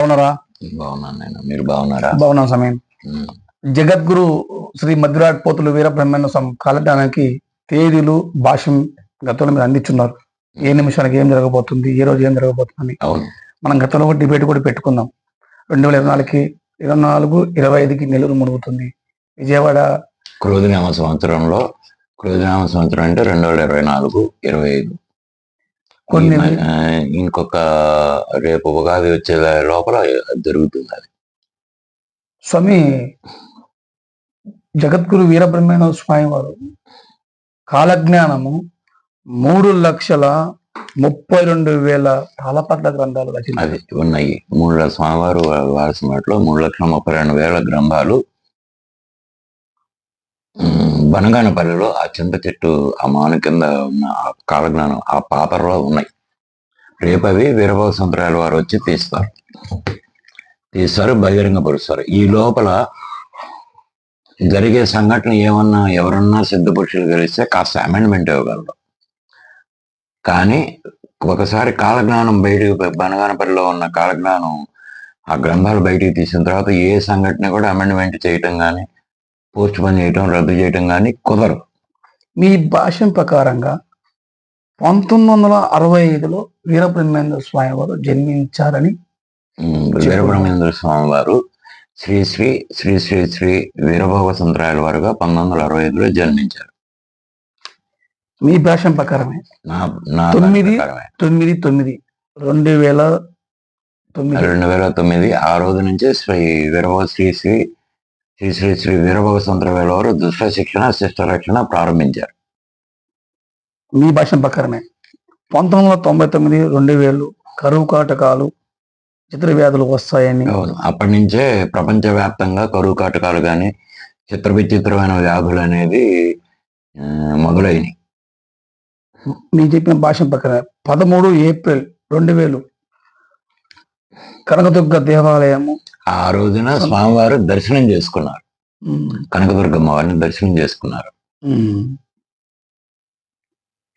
బాగున్నారా? బాగున్నాను నేను మీరు బాగున్నారా? బాగున్నాం సమయం. జగద్గురు శ్రీ మధురాట్ పోతులు వీర బ్రహ్మణ కాలటానికి తేదీలు భాష్యం గతంలో మీరు అందించున్నారు. ఏ నిమిషానికి ఏం జరగబోతుంది ఏ రోజు ఏం జరగబోతుంది అవును. మనం గతంలో కూడా డిబేట్ కూడా పెట్టుకుందాం రెండు వేల ఇరవై నాలుగుకి ఇరవై నాలుగు ఇరవై ఐదుకి నెల్లూరు మునుగుతుంది. విజయవాడ క్రోధినామ సంవత్సరంలో క్రోధినామ సంవత్సరం అంటే రెండు వేల ఇరవై నాలుగు ఇరవై ఐదు. కొన్ని ఇంకొక రేపు ఉగాది వచ్చే లోపల జరుగుతుంది అది స్వామి జగద్గురు వీరబ్రహ్మణ స్వామి వారు కాలజ్ఞానము మూడు లక్షల ముప్పై రెండు వేల తాళపట్ల గ్రంథాలు అది ఉన్నాయి. మూడు లక్షల స్వామివారు వారసిన వాటిలో మూడు లక్షల ముప్పై రెండు వేల గ్రంథాలు బనగానపల్లిలో ఆ చింత చెట్టు ఆ మాను కింద ఉన్న ఆ కాలజ్ఞానం ఆ పాపర్లో ఉన్నాయి. రేపు అవి వీరభావ సంప్రదాయాల వారు వచ్చి తీస్తారు. తీస్తారు బహిరంగపరుస్తారు ఈ లోపల జరిగే సంఘటన ఏమన్నా ఎవరన్నా సిద్ధపురుషులు కలిస్తే కాస్త అమెండ్మెంట్ ఇవ్వగలరు. కానీ ఒకసారి కాలజ్ఞానం బయటకు బనగానపల్లిలో ఉన్న కాలజ్ఞానం ఆ గ్రంథాలు బయటికి తీసిన తర్వాత ఏ సంఘటన కూడా అమెండ్మెంట్ చేయటం కానీ పోస్ట్ పోన్ చేయటం రద్దు చేయటం కానీ కుదరదు. మీ భాష్యం ప్రకారంగా పంతొమ్మిది వందల అరవై ఐదులో వీరబ్రహ్మేంద్ర స్వామి వారు జన్మించారని వీరబ్రహ్మేంద్ర స్వామి వారు శ్రీ శ్రీ శ్రీ శ్రీ శ్రీ వీరభోగ సంత్రాయాల వారుగా పంతొమ్మిది వందల అరవై ఐదులో జన్మించారు. మీ భాష్యం ప్రకారమే? తొమ్మిది. తొమ్మిది తొమ్మిది. రెండు వేల తొమ్మిది. రెండు వేల తొమ్మిది ఆ రోజు నుంచే శ్రీ వీరభోగ శ్రీ శ్రీ శ్రీ శ్రీ శ్రీ వీరభోగ సంత్రవేల వారు దుష్ట శిక్షణ శిష్ట రక్షణ ప్రారంభించారు మీ భాష్యం ప్రకారమే. పంతొమ్మిది వందల తొంభై తొమ్మిది రెండు వేలు కరువు కాటకాలు చిత్ర వ్యాధులు వస్తాయని అప్పటి నుంచే ప్రపంచవ్యాప్తంగా కరువు కాటకాలు కానీ చిత్ర విచిత్రమైన వ్యాధులు అనేది మొదలైనవి మీ చెప్పిన భాష్యం ప్రకారం పదమూడు ఏప్రిల్ రెండు వేలు కనకదుర్గ దేవాలయము ఆ రోజున స్వామివారు దర్శనం చేసుకున్నారు. కనకదుర్గమ్మ వారిని దర్శనం చేసుకున్నారు.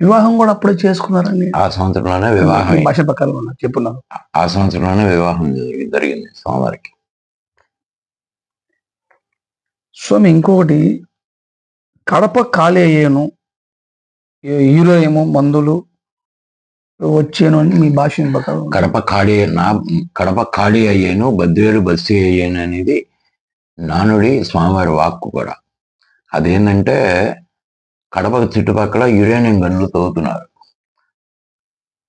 వివాహం కూడా అప్పుడే చేసుకున్నారని ఆ సంవత్సరంలోనే వివాహం. భాష ప్రకారం చెప్పున్నారు ఆ సంవత్సరంలోనే వివాహం జరిగి- జరిగింది స్వామివారికి. స్వామి ఇంకొకటి కడప ఖాళీ అయ్యాను హీరో ఏమో మందులు వచ్చాను అని మీ భాష కడప ఖాళీ నా కడప ఖాళీ అయ్యాను బద్వేలు బస్తీ అయ్యాను అనేది నానుడి స్వామివారి వాక్కు కూడా. అదేంటంటే కడప చుట్టుపక్కల యురేనియం గన్లు తవ్వుతున్నారు.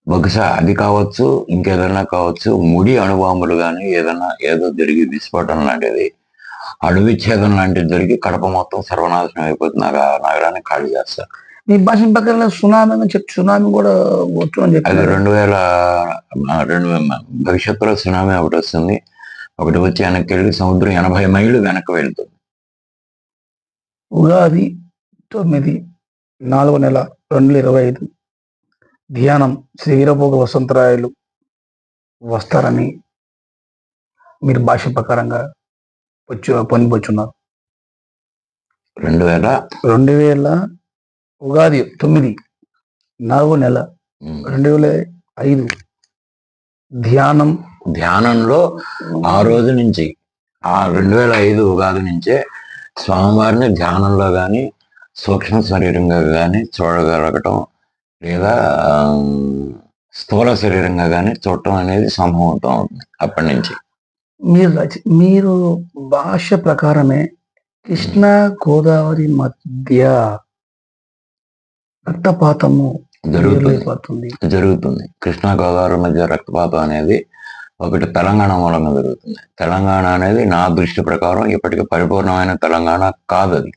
బహుశా అది కావచ్చు ఇంకేదైనా కావచ్చు ముడి అణుబాంబులు కానీ ఏదైనా ఏదో జరిగి విస్ఫోటం లాంటిది అణు విచ్ఛేదం లాంటిది జరిగి కడప మొత్తం సర్వనాశనం అయిపోతుంది. ఆ నగరాన్ని ఖాళీ చేస్తారు మీ భాష ప్రకారం సునామీ అని చెప్పి సునామీ కూడా వచ్చు అని అది చెప్పి రెండు వేల రెండు వేల భవిష్యత్తులో సునామీ ఒకటి వస్తుంది. ఒకటి వచ్చి వెనక్కి వెళ్ళి సముద్రం ఎనభై మైళ్ళు వెనక్కి వెళ్తుంది. ఉగాది తొమ్మిది నాలుగు నెల రెండు వేల ఇరవై ఐదు. ధ్యానం శ్రీ వీరభోగ వసంతరాయలు వస్తారని మీరు భాష ప్రకారంగా వచ్చి పొందిపోచున్నారు రెండు వేల రెండు వేల ఉగాది తొమ్మిది నాలుగో నెల రెండు వేల ఐదు. ధ్యానం. ధ్యానంలో ఆ రోజు నుంచి ఆ రెండు వేల ఐదు ఉగాది నుంచే స్వామివారిని ధ్యానంలో కానీ సూక్ష్మ శరీరంగా కానీ చూడగలగటం లేదా స్థూల శరీరంగా కానీ చూడటం అనేది సంభవతం అవుతుంది అప్పటి నుంచి. మీరు మీరు భాష ప్రకారమే కృష్ణా గోదావరి మధ్య రక్తపాతము జరుగుతుంది. జరుగుతుంది. కృష్ణా గోదావరి మధ్య రక్తపాతం అనేది ఒకటి తెలంగాణ మూలంగా జరుగుతుంది. తెలంగాణ అనేది నా దృష్టి ప్రకారం ఇప్పటికీ పరిపూర్ణమైన తెలంగాణ కాదు అది.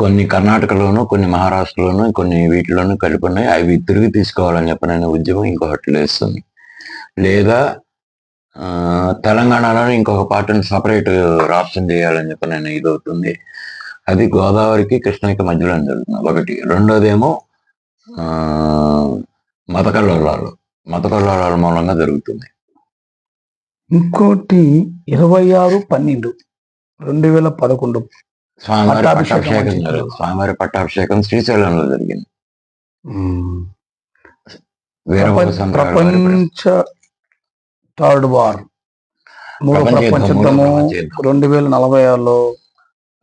కొన్ని కర్ణాటకలోను కొన్ని మహారాష్ట్రలోను కొన్ని వీటిలోనూ కలిపి ఉన్నాయి అవి తిరిగి తీసుకోవాలని చెప్పిన ఉద్యమం ఇంకొకటి లేస్తుంది. లేదా తెలంగాణలో ఇంకొక పార్టీని సపరేట్ రాష్ట్రం చేయాలని చెప్పి నేను ఇది అవుతుంది అది గోదావరికి కృష్ణకి మధ్యలో జరుగుతుంది. ఒకటి. రెండోదేమో ఆ, మత కల్లోలాలు. మత కల్లోలాల మూలంగా జరుగుతుంది. ఇంకోటి ఇరవై ఆరు పన్నెండు. రెండు వేల పదకొండు. స్వామివారి పట్టాభిషేకం. స్వామివారి పట్టాభిషేకం శ్రీశైలంలో జరిగింది. ప్రపంచ థర్డ్ వార్. మూడో ప్రపంచ యుద్ధము. రెండు వేల నలభై ఆరులో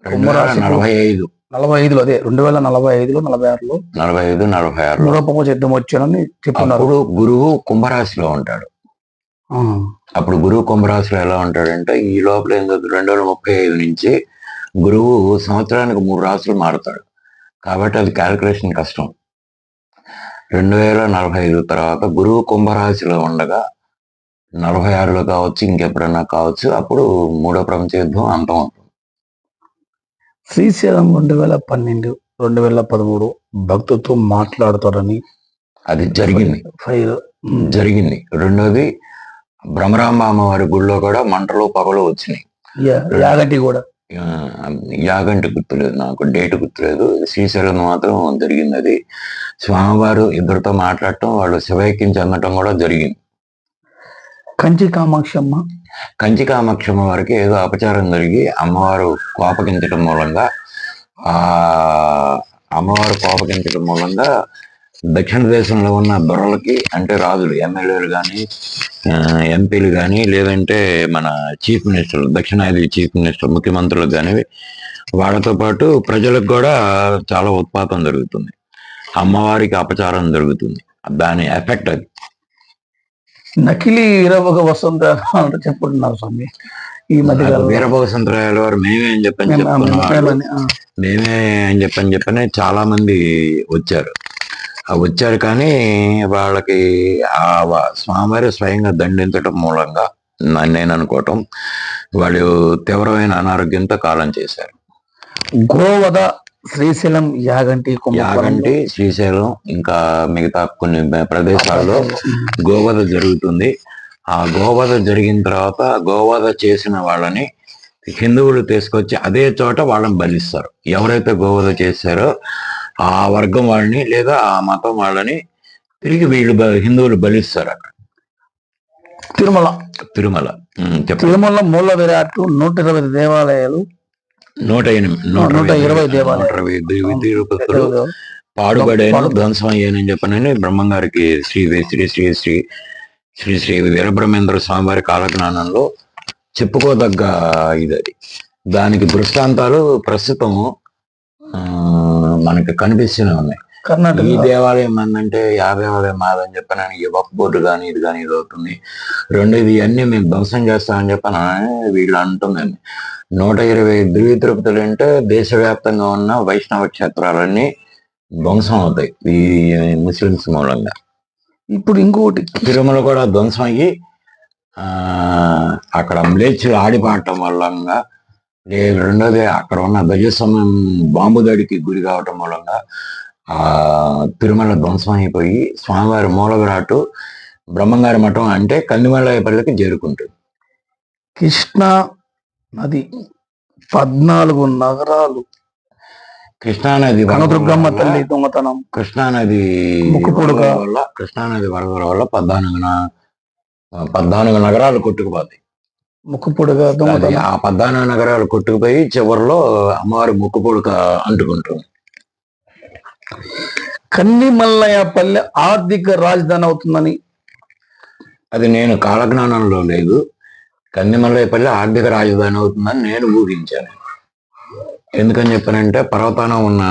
రెండు వేల నలభై ఐదు నలభై ఐదులో అదే రెండు వేల నలభై ఐదులో నలభై ఆరులో నలభై ఐదు నలభై ఆరు మూడో ప్రపంచ యుద్ధం వచ్చానని చెప్తున్నారు అప్పుడు గురువు కుంభరాశిలో ఉంటాడు. అప్పుడు గురువు కుంభరాశిలో ఎలా ఉంటాడంటే ఈ లోపల రెండు వేల ముప్పై ఐదు నుంచి గురువు సంవత్సరానికి మూడు రాశులు మారుతాడు. కాబట్టి అది క్యాలిక్యులేషన్ కష్టం. రెండు వేల నలభై ఐదు తర్వాత గురువు కుంభరాశిలో ఉండగా నలభై ఆరులో కావచ్చు ఇంకెప్పుడైనా కావచ్చు అప్పుడు మూడో ప్రపంచ యుద్ధం అంతం శ్రీశైలం రెండు వేల పన్నెండు రెండు వేల పదమూడు భక్తులతో మాట్లాడతాడని అది జరిగింది. ఫైర్ జరిగింది. రెండోది భ్రమరాంబ అమ్మవారి గుడిలో కూడా మంటలు పొగలు వచ్చినాయి. యాగంటి కూడా. యాగంటి గుర్తులేదు నాకు డేట్ గుర్తులేదు. శ్రీశైలం మాత్రం జరిగింది అది. స్వామివారు ఇద్దరితో మాట్లాడటం వాళ్ళు శివైక్యం చెందటం కూడా జరిగింది. కంచి కామాక్షమ్మ కంచి కామాక్షమ్మ వారికి ఏదో అపచారం జరిగి అమ్మవారు కోపగించడం మూలంగా అమ్మవారు కోపగించడం మూలంగా దక్షిణ దేశంలో ఉన్న దొరలకి అంటే రాజులు ఎమ్మెల్యేలు కానీ ఎంపీలు కానీ లేదంటే మన చీఫ్ మినిస్టర్ దక్షిణాది చీఫ్ మినిస్టర్ ముఖ్యమంత్రులు కానీ వాళ్ళతో పాటు ప్రజలకు కూడా చాలా ఉత్పాతం జరుగుతుంది. అమ్మవారికి అపచారం జరుగుతుంది. దాని ఎఫెక్ట్ అది. నకిలీ ఇరవక వసంత అంటే చెప్పుకుంటున్నారు స్వామి. ఈ మధ్య కాలంలో. వీరభోగసంతరాయల వారు మేమే అని చెప్పని మేము- అని చెప్పని చెప్పని చాలా మంది వచ్చారు. వచ్చారు కానీ వాళ్ళకి ఆ స్వామివారి స్వయంగా దండించడం మూలంగా నేను అనుకోవటం వాళ్ళు తీవ్రమైన అనారోగ్యంతో కాలం చేశారు. గోవద శ్రీశైలం యాగంటి యాగంటి శ్రీశైలం ఇంకా మిగతా కొన్ని ప్రదేశాల్లో గోవధ జరుగుతుంది. ఆ గోవధ జరిగిన తర్వాత గోవధ చేసిన వాళ్ళని హిందువులు తీసుకొచ్చి అదే చోట వాళ్ళని బలిస్తారు. ఎవరైతే గోవధ చేశారో ఆ వర్గం వాళ్ళని లేదా ఆ మతం వాళ్ళని తిరిగి వీళ్ళు హిందువులు బలిస్తారు అక్కడ. తిరుమల. తిరుమల. తిరుమల మూల విరాట్ నూట ఇరవై దేవాలయాలు నూట ఎనిమిది నూట ఇరవై దేవాలయాలు. పాడుబడేను పాడు- ధ్వంసం అయ్యానని చెప్పనని బ్రహ్మం గారికి శ్రీ శ్రీ శ్రీ శ్రీ శ్రీ శ్రీ శ్రీ వీరబ్రహ్మేంద్ర స్వామివారి కాలజ్ఞానంలో చెప్పుకోదగ్గ ఇది అది. దానికి దృష్టాంతాలు ప్రస్తుతం ఆ, మనకి కనిపిస్తూనే ఉన్నాయి. ఈ దేవాలయం మందంటే ఆ దేవాలయం మాదని చెప్పని ఈ వక్ బోర్డు కానీ ఇది కానీ ఇది అవుతుంది. రెండోది ఇవన్నీ మేము ధ్వంసం చేస్తామని చెప్పని వీళ్ళు అంటుందండి నూట ఇరవై దివ్య తిరుపతులు అంటే దేశవ్యాప్తంగా ఉన్న వైష్ణవ క్షేత్రాలన్నీ ధ్వంసం అవుతాయి ఈ ముస్లిమ్స్ మూలంగా. ఇప్పుడు ఇంకొకటి. తిరుమల కూడా ధ్వంసం అయ్యి ఆ, అక్కడ మ్లేచ్చులు ఆడిపాడటం వల్లంగా లే- రెండోది అక్కడ ఉన్న ధ్వజస్తంభం బాంబు దాడికి గురి కావటం మూలంగా ఆ తిరుమల ధ్వంసం అయిపోయి స్వామివారి మూల విరాటు బ్రహ్మంగారి మఠం అంటే కందిమల్లపల్లికి చేరుకుంటుంది. కృష్ణా నది పద్నాలుగు నగరాలు. కృష్ణానది కనదుర్గమ్మ తల్లి దొంగతనం. కృష్ణానది ముక్కుపుడక. వల్ల కృష్ణానది వరదల వల్ల పద్నాలుగు పద్నాలుగు నగరాలు కొట్టుకుపోతాయి. ముక్కుపుడుగా అది దొంగతనం. ఆ పద్నాలుగు నగరాలు కొట్టుకుపోయి చివరిలో అమ్మవారి ముక్కు పుడక అంటుకుంటుంది కన్నిమల్లయ్య పల్లె ఆర్థిక రాజధాని అవుతుందని. అది నేను కాలజ్ఞానంలో లేదు. కందిమల్లైపల్లి ఆర్థిక రాజధాని అవుతుందని నేను ఊహించాను. ఎందుకని చెప్పానంటే పర్వతానం ఉన్న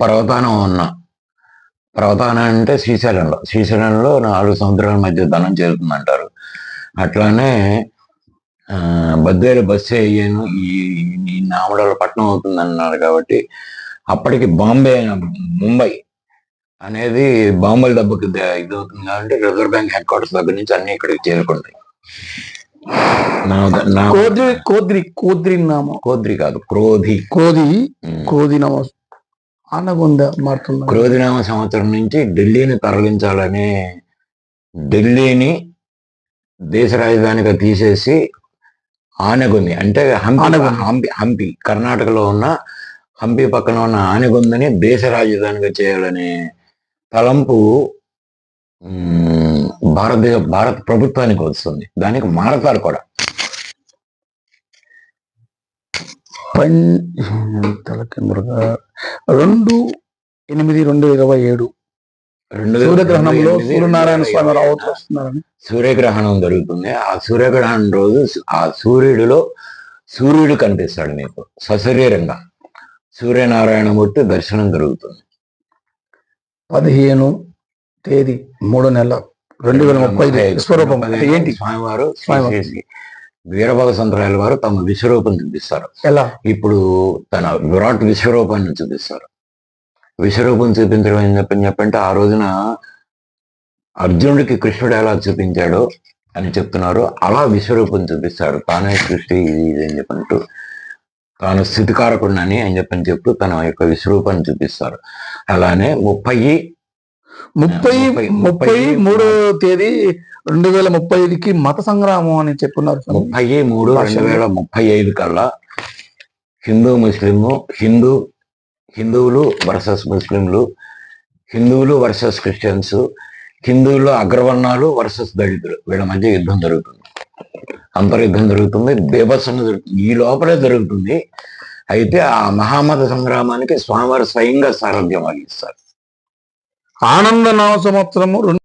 పర్వతానం ఉన్న పర్వతానం అంటే శ్రీశైలంలో. శ్రీశైలంలో నాలుగు సముద్రాల మధ్య ధనం చేరుతుందంటారు. అట్లానే ఆ, బద్వేలు బస్సు అయ్యాను ఈ ఈ నామడల పట్టణం అవుతుంది అన్నారు కాబట్టి అప్పటికి బాంబే ముంబై అనేది బాంబుల దెబ్బకి ద- ఇది అవుతుంది కాబట్టి రిజర్వ్ బ్యాంక్ హెడ్ క్వార్టర్స్ దగ్గర నుంచి అన్ని ఇక్కడికి చేరుకుంటాయి. కోద్రి కోద్రి కోద్రి నామ. కోద్రి కాదు క్రోధి. కోది. కోది నామ ఆనగొంద మారుతుంది? క్రోధినామ సంవత్సరం నుంచి ఢిల్లీని తరలించాలని ఢిల్లీని దేశ రాజధానిగా తీసేసి ఆనెగుంది. అంటే హంపి. హంపి హంపి కర్ణాటకలో ఉన్న హంపి పక్కన ఉన్న ఆనెగుందని దేశ రాజధానిగా చేయాలనే తలంపు భారతదేశ భారత ప్రభుత్వానికి వస్తుంది. దానికి మారతారు కూడా. పం తలకిందులుగా రెండు ఎనిమిది రెండు ఇరవై ఏడు. సూర్యగ్రహణంలో సూర్యనారాయణ స్వామి వస్తున్నారని సూర్యగ్రహణం జరుగుతుంది. ఆ సూర్యగ్రహణం రోజు ఆ సూర్యుడిలో సూర్యుడు కనిపిస్తాడు మీకు. సశరీరంగా. సూర్యనారాయణమూర్తి దర్శనం జరుగుతుంది. పదిహేను తేదీ మూడో నెల రెండు వేల ముప్పై విశ్వరూపం. ఏంటి? స్వామివారు వీరభగ సంతరాయల వారు తమ విశ్వరూపం చూపిస్తారు. ఎలా? ఇప్పుడు తన విరాట్ విశ్వరూపాన్ని చూపిస్తారు. విశ్వరూపం చూపించడం ఏం చెప్పని చెప్పంటే ఆ రోజున అర్జునుడికి కృష్ణుడు ఎలా చూపించాడో అని చెప్తున్నారు. అలా విశ్వరూపం చూపిస్తాడు. తానే సృష్టి ఇది ఇది అని చెప్పంటూ తాను స్థితికారకుడిని అని చెప్పని చెప్తూ తన యొక్క విశ్వరూపాన్ని చూపిస్తారు. అలానే ముప్పై ముప్పై ముప్పై- మూడో తేదీ రెండు వేల ముప్పై ఐదుకి మత సంగ్రామం అని చెప్పున్నారు. ముప్పై మూడు రెండు వేల ముప్పై ఐదు కల్లా హిందూ ముస్లిము హిందూ హిందువులు వర్సెస్ ముస్లింలు హిందువులు వర్సెస్ క్రిస్టియన్స్ హిందువులు అగ్రవర్ణాలు వర్సెస్ దళితులు. వీళ్ళ మధ్య యుద్ధం జరుగుతుంది. అంతర్యుద్ధం జరుగుతుంది బీభత్సంగా జరుగుతుంది. ఈ లోపలే జరుగుతుంది. అయితే ఆ మహామత సంగ్రామానికి స్వామివారు స్వయంగా సారథ్యం వహిస్తారు. ఆనంద నవ సంవత్సరము